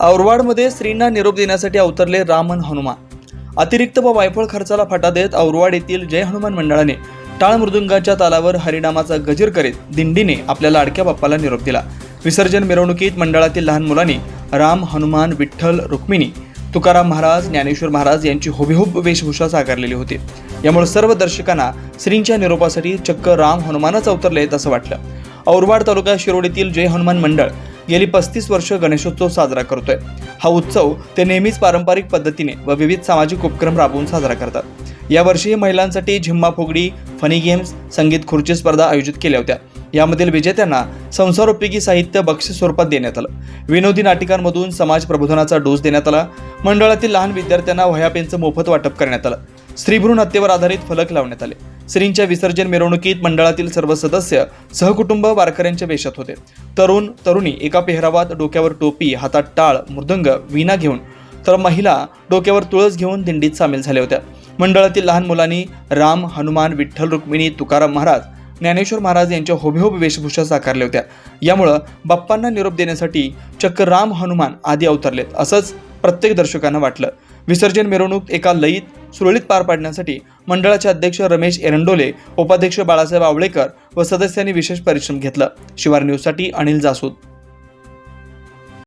औरवाडमध्ये स्त्रींना निरोप देण्यासाठी अवतरले रामन हनुमान. अतिरिक्त व वायफळ खर्चाला फाटा देत औरवाड येथील जय हनुमान मंडळाने टाळ मृदुंगाच्या तालावर हरिनामाचा गजर करीत दिंडीने आपल्या लाडक्या बाप्पाला निरोप दिला. विसर्जन मिरवणुकीत मंडळातील लहान मुलांनी राम हनुमान विठ्ठल रुक्मिणी तुकाराम महाराज ज्ञानेश्वर महाराज यांची हुबेहूब वेशभूषा साकारलेली होती. यामुळे सर्व दर्शकांना श्रींच्या निरोपासाठी चक्क राम हनुमानच अवतरले असं वाटलं. औरवाड तालुका शिरोडीतील जय हनुमान मंडळ गेली पस्तीस वर्ष गणेशोत्सव साजरा करतोय. हा उत्सव ते नेहमीच पारंपरिक पद्धतीने व विविध सामाजिक उपक्रम राबवून साजरा करतात. यावर्षी महिलांसाठी झिम्मा फुगडी फनी गेम्स संगीत खुर्ची स्पर्धा आयोजित केल्या होत्या. यामधील विजेत्यांना संसारोपयोगी साहित्य बक्षीस स्वरूपात देण्यात आलं. विनोदी नाटिकांमधून समाज प्रबोधनाचा डोस देण्यात आला. मंडळातील लहान विद्यार्थ्यांना वह्या पेनचं मोफत वाटप करण्यात आलं. स्त्रीभ्रूण हत्येवर आधारित फलक लावण्यात आले. श्रींच्या विसर्जन मिरवणुकीत मंडळातील सर्व सदस्य सहकुटुंब वारकऱ्यांच्या वेशात होते. तरुण तरुणी एका पेहरावात डोक्यावर टोपी हातात टाळ मृदंग वीणा घेऊन तर महिला डोक्यावर तुळस घेऊन दिंडीत सामील झाल्या होत्या. मंडळातील लहान मुलांनी राम हनुमान विठ्ठल रुक्मिणी तुकाराम महाराज ज्ञानेश्वर महाराज यांच्या होबेहोब वेशभूषा साकारल्या होत्या. यामुळं बाप्पांना निरोप देण्यासाठी चक्क राम हनुमान आदी अवतरलेत असंच प्रत्येक दर्शकांना वाटलं. विसर्जन मिरवणूक एका लयीत सुरळीत पार पाडण्यासाठी मंडळाचे अध्यक्ष रमेश एरंडोले उपाध्यक्ष बाळासाहेब आवळेकर व सदस्यांनी विशेष परिश्रम घेतला. शिवार न्यूजसाठी अनिल जासूद.